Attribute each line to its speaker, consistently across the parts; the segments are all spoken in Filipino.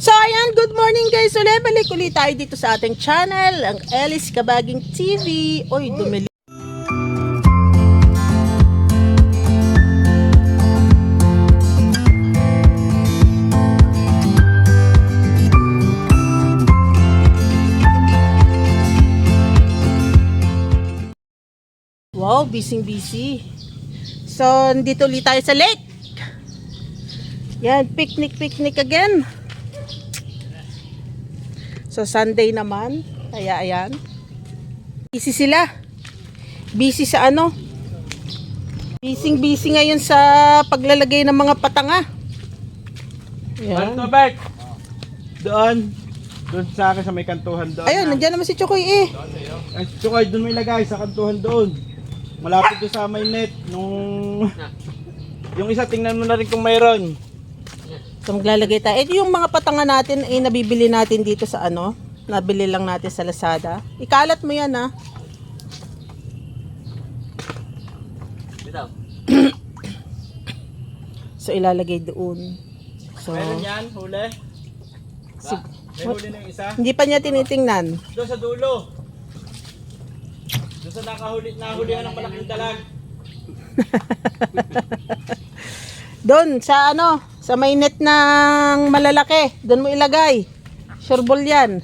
Speaker 1: So ayan, good morning guys. Ulit balik ulit tayo dito sa ating channel, ang Alice Kabaging TV. Oy, dumili. Wow, busy busy. So, dito ulit tayo sa lake. Yan, picnic picnic again. So Sunday naman, kaya ayan. Busy sila. Busy sa ano? Busy busy ngayon sa paglalagay ng mga patanga. Ayan.
Speaker 2: to, Bert? Doon. Doon sa akin sa may kantuhan doon.
Speaker 1: Ayun, nandiyan naman si Chokoy eh.
Speaker 2: Ay, Chukay, doon may lagay sa kantuhan doon. Malapit doon sa may net. Nung... Yung isa, tingnan mo na rin kung mayroon.
Speaker 1: So maglalagay tayo. Ito yung mga patanga natin ay nabibili natin dito sa ano. Nabili lang natin sa Lazada. Ikalat mo yan ah. So ilalagay doon. So
Speaker 2: Mayroon yan, huli.
Speaker 1: si-
Speaker 2: May huli yung isa.
Speaker 1: hindi pa niya tinitingnan.
Speaker 2: Doon sa dulo. Doon sa nakahuli, nahulihan ng malaking dalag.
Speaker 1: Doon sa ano, sa may net ng malalaki, doon mo ilagay. Sure ball 'yan.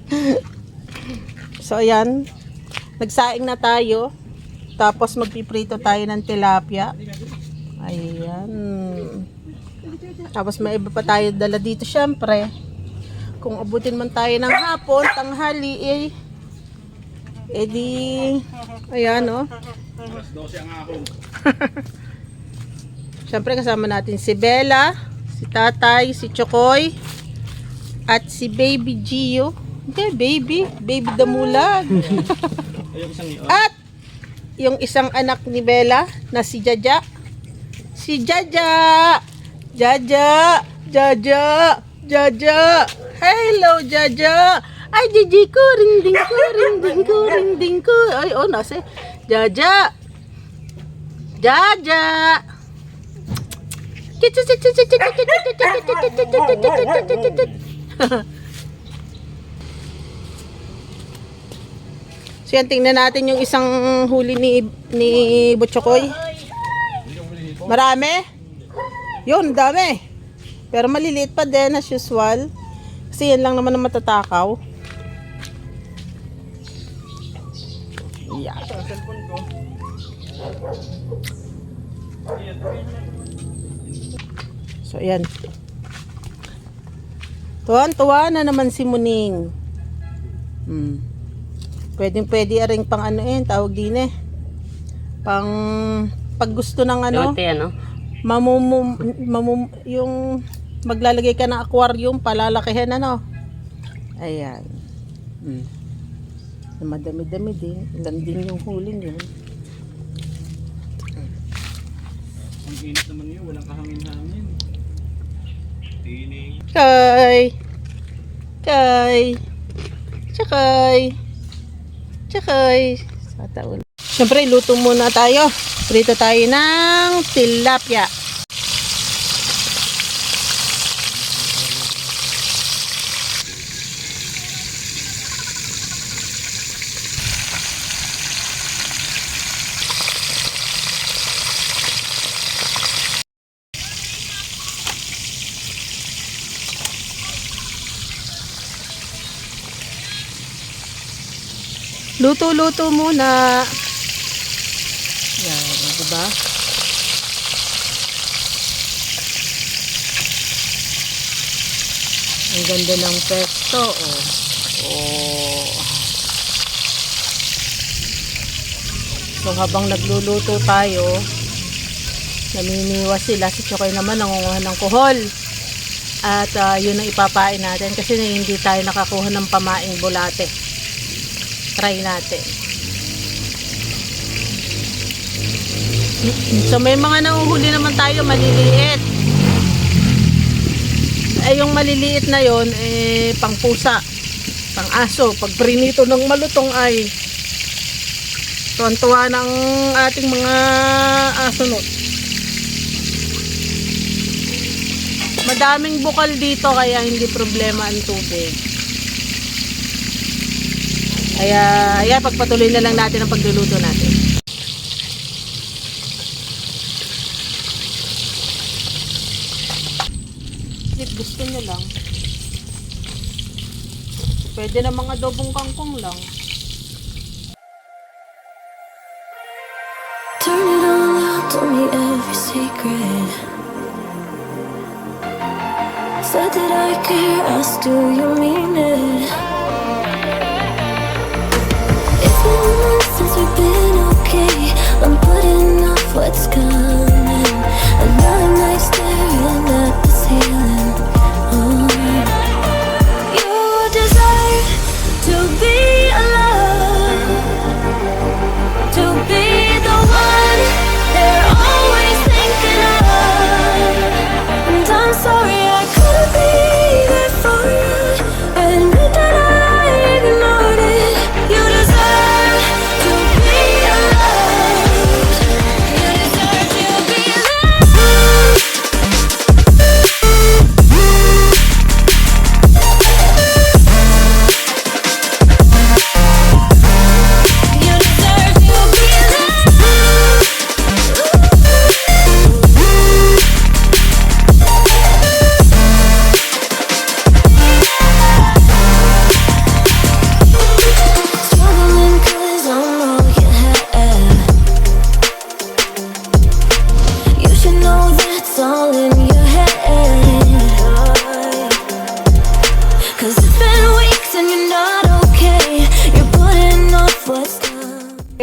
Speaker 1: so ayan. Nagsaing na tayo. Tapos magpiprito tayo ng tilapia. Ayan. Tapos may iba pa tayo dala dito syempre. Kung abutin man tayo ng hapon, tanghali eh. Eh di, ayan oh.
Speaker 2: Alas 12 ang ahon.
Speaker 1: Siyempre kasama natin si Bella, si Tatay, si Chokoy, at si Baby Gio. Hindi, baby. Baby Damulag. At yung isang anak ni Bella na si Jaja. Si Jaja! Jaja! Jaja! Jaja! Hello, Jaja! Ay, Gigi ko, rinding ko, rinding ko, rinding ko. Ay, oh, nasa. Jaja! Jaja! So yan, tingnan natin yung isang huli ni, ni Butchokoy. Marami? Yun, dami. Pero maliliit pa din as usual. Kasi yan lang naman ang matatakaw. Yeah. So, ayan. Tuwan-tuwa na naman si Muning. Hmm. Pwedeng pwede aring pang ano eh, tawag din eh. Pang pag gusto ng ano,
Speaker 3: Lote, ano?
Speaker 1: mamumum, mamum, yung maglalagay ka ng aquarium, palalakihan ano. Ayan. Hmm. Madami-dami din. Ilan din yung huling yun.
Speaker 2: Ang init naman yun, walang kahangin-hangin. Tining.
Speaker 1: Kay. Kay. Tsakay. Tsakay. Sa taon. Siyempre, luto muna tayo. Prito tayo ng tilapia. Luto-luto muna. Yan, di ba? Ang ganda ng pesto, oh. Oh. So habang nagluluto tayo, namimiwas sila. Si Chokoy naman nangunguha ng kuhol. At ah, yun ang ipapain natin kasi hindi tayo nakakuha ng pamaing bulate try natin. So may mga nanguhuli naman tayo maliliit. Ay yung maliliit na yon eh pang pusa, pang aso. Pag prinito ng malutong ay tuwan-tuwa ng ating mga aso no. Madaming bukal dito kaya hindi problema ang tubig. Kaya, ayan, pagpatuloy na lang natin ang pagluluto natin. If gusto nyo lang. Pwede na mga adobong kangkong lang.
Speaker 3: Turn it all out, told me every secret. Said that I care, asked do you mean it? Been okay. I'm putting off what's coming.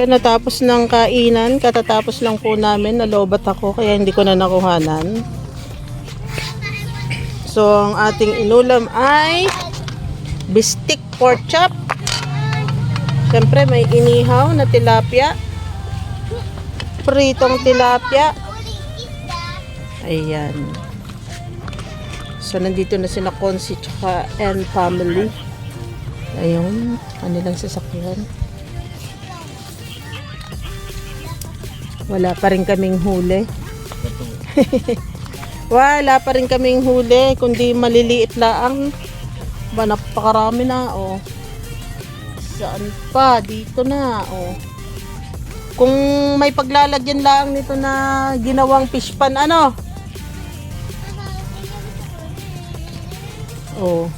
Speaker 1: Natapos ng kainan, katatapos lang po namin, nalobat ako kaya hindi ko na nakuhanan. So, ang ating inulam ay bistik pork chop. Siyempre, may inihaw na tilapia. Pritong tilapia. Ayan. So, nandito na sila Konsi tsaka and family. Ayun, kanilang sasakyan. Wala pa rin kaming huli. Wala pa rin kaming huli, kundi maliliit lang. Ba, napakarami na, oh. Saan pa? Dito na, oh. Kung may paglalagyan lang nito na ginawang fish pan, ano? Oh.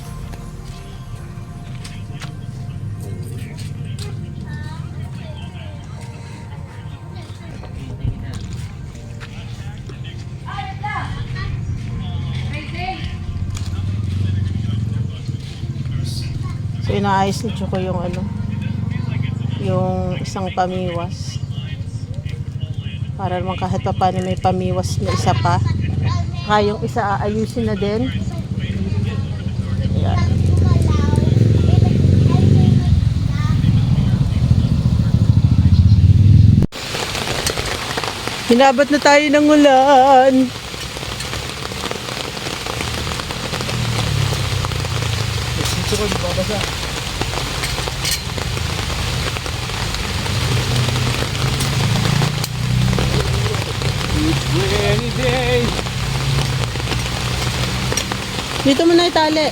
Speaker 1: Inaayos ni Choco yung ano, yung isang pamiwas. Para naman kahit pa paano may pamiwas na isa pa. Kaya yung isa aayusin na din. Ayan. Na tayo ng ulan.
Speaker 2: Dito ko, babasa. Any day.
Speaker 1: Dito mo na itali.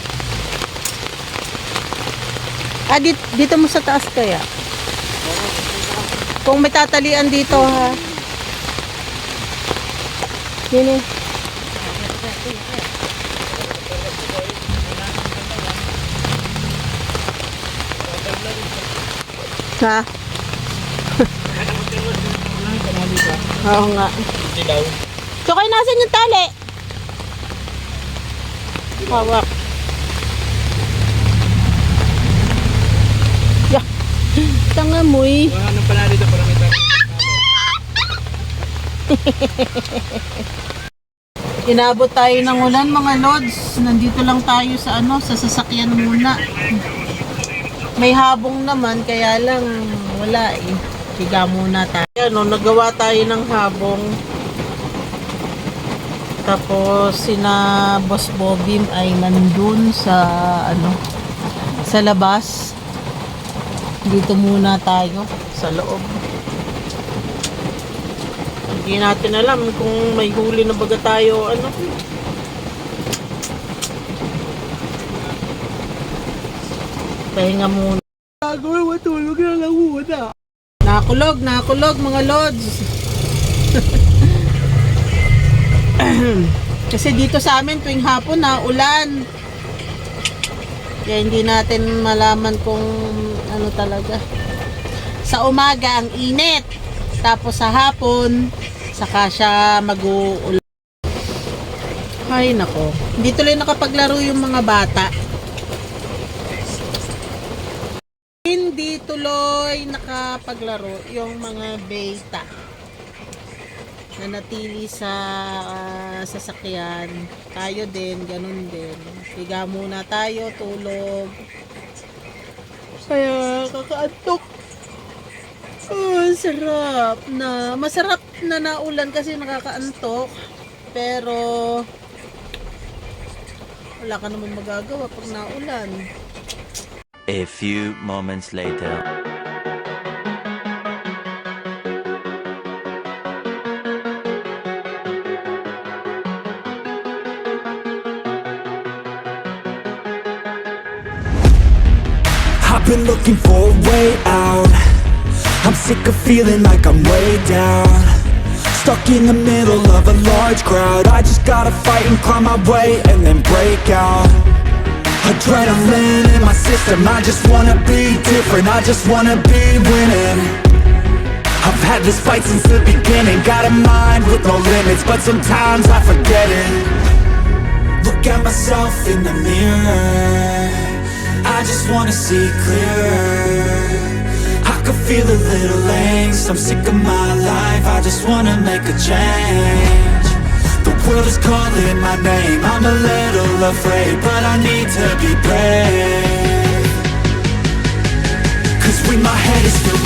Speaker 1: Ah, dito, dito mo sa taas kaya. Kung may tatalian dito ha. Nini. Ha? Oo nga.
Speaker 2: Dilaw.
Speaker 1: So kayo nasan yung tali? Hawak. Ya. Tanga mo eh.
Speaker 2: Wala nang pala dito para may tayo.
Speaker 1: Inabot tayo ng ulan mga lods. Nandito lang tayo sa ano, sa sasakyan muna. May habong naman, kaya lang wala eh higa muna tayo. Ano, nagawa tayo ng habong. Tapos sina Boss Bobim ay nandun sa ano sa labas. Dito muna tayo sa loob. Hindi natin alam kung may huli na baga tayo ano. Pahinga muna. Nakulog, nakulog mga lods. Kasi dito sa amin tuwing hapon na ulan. Kaya hindi natin malaman kung ano talaga. Sa umaga ang init. Tapos sa hapon, saka siya mag-uulan. Ay nako. Hindi tuloy nakapaglaro yung mga bata. Hindi tuloy nakapaglaro yung mga beta na natili sa ah, sasakyan. Tayo din, ganun din. Higa muna tayo, tulog. Kaya kakaantok. Oh, sarap na. Masarap na naulan kasi nakakaantok. Pero wala ka naman magagawa pag naulan.
Speaker 4: A few moments later.
Speaker 5: I've been looking for a way out. I'm sick of feeling like I'm way down. Stuck in the middle of a large crowd. I just gotta fight and climb my way and then break out Adrenaline in my system. I just wanna be different. I just wanna be winning. I've had this fight since the beginning. Got a mind with no limits But sometimes I forget it. Look at myself in the mirror. I just wanna see clearer. I can feel a little angst. I'm sick of my life. I just wanna make a change world is calling my name. I'm a little afraid But I need to be brave. Cause when my head is filled with